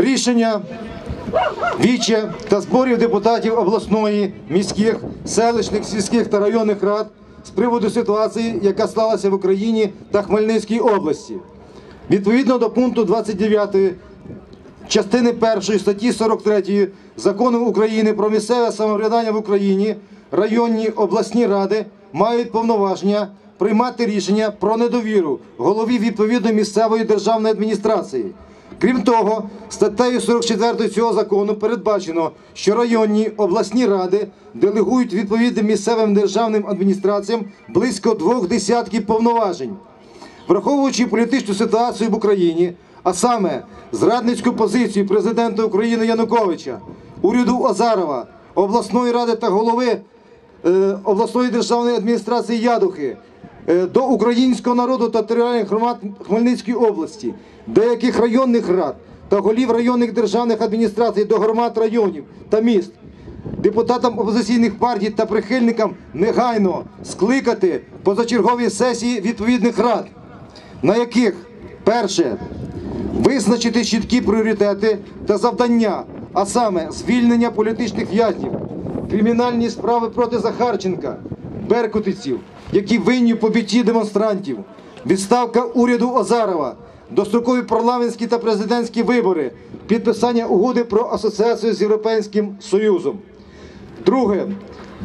рішення віче та зборів депутатів обласної, міських, селищних, сільських та районних рад з приводу ситуації, яка сталася в Україні та Хмельницькій області. Відповідно до пункту 29 частини 1 статті 43 Закону України про місцеве самоврядування в Україні районні обласні ради мають повноваження приймати рішення про недовіру голові відповідної місцевої державної адміністрації. Крім того, статтею 44 цього закону передбачено, що районні обласні ради делегують відповідним місцевим державним адміністраціям близько двох десятків повноважень. Враховуючи політичну ситуацію в Україні, а саме зрадницьку позицію президента України Януковича, уряду Азарова, обласної ради та голови е, обласної державної адміністрації Ядухи до українського народу та територіальних громад Хмельницької області, деяких районних рад та голів районних державних адміністрацій до громад районів та міст. Депутатам опозиційних партій та прихильникам негайно скликати позачергові сесії відповідних рад, на яких перше визначити чіткі пріоритети та завдання, а саме звільнення політичних в'язнів, кримінальні справи проти Захарченка, беркутиців, які винні в побитті демонстрантів, відставка уряду Озарова, дострокові парламентські та президентські вибори, підписання угоди про асоціацію з Європейським Союзом. Друге.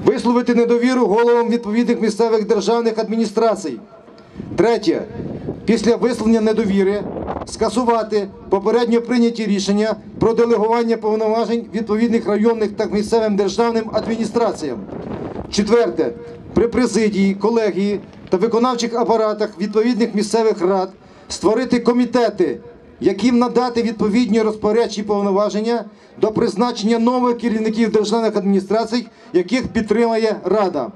Висловити недовіру головам відповідних місцевих державних адміністрацій. Третє. Після висловлення недовіри скасувати попередньо прийняті рішення про делегування повноважень відповідних районних та місцевим державним адміністраціям. Четверте. При президії, колегії та виконавчих апаратах відповідних місцевих рад створити комітети, яким надати відповідні розпорядчі повноваження до призначення нових керівників державних адміністрацій, яких підтримає Рада.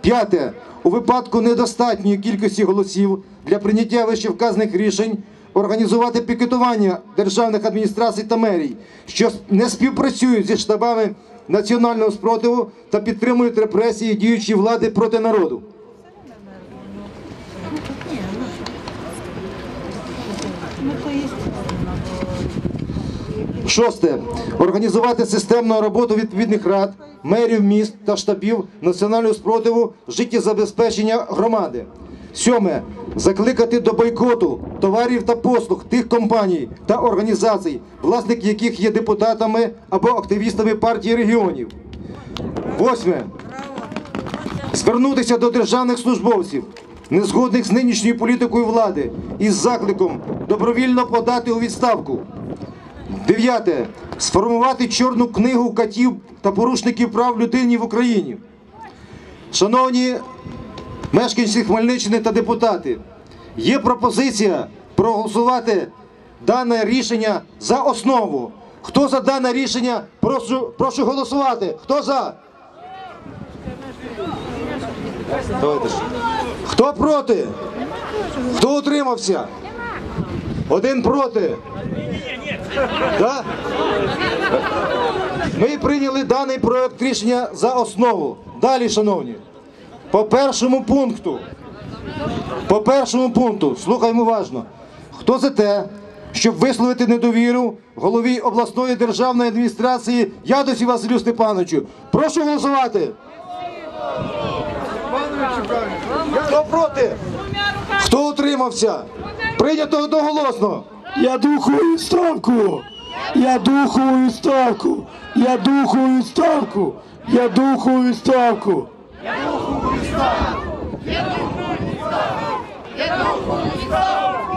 П'яте. У випадку недостатньої кількості голосів для прийняття вищевказаних рішень організувати пікетування державних адміністрацій та мерій, що не співпрацюють зі штабами національного спротиву та підтримують репресії діючої влади проти народу. Шосте. Організувати системну роботу відповідних рад, мерів міст та штабів національного спротиву життєзабезпечення громади. Сьоме. Закликати до бойкоту товарів та послуг тих компаній та організацій, власники яких є депутатами або активістами партії регіонів. Восьме. Звернутися до державних службовців, незгодних з нинішньою політикою влади, із закликом добровільно подати у відставку. Дев'яте. Сформувати чорну книгу катів та порушників прав людини в Україні. Шановні мешканці Хмельниччини та депутати, є пропозиція проголосувати дане рішення за основу. Хто за дане рішення? Прошу, прошу голосувати. Хто за? Хто проти? Хто утримався? Один проти. Да? Ми прийняли даний проект рішення за основу. Далі, шановні, по першому пункту. По першому пункту, слухаймо уважно. Хто за те, щоб висловити недовіру голові обласної державної адміністрації Ядусі Василю Степановичу? Прошу голосувати. Хто проти? Хто утримався? Прийнято одноголосно. Я духову відставку! Я духову відставку! Я духову відставку! Я духову відставку! Я славу! Єдину славу! Єдину славу!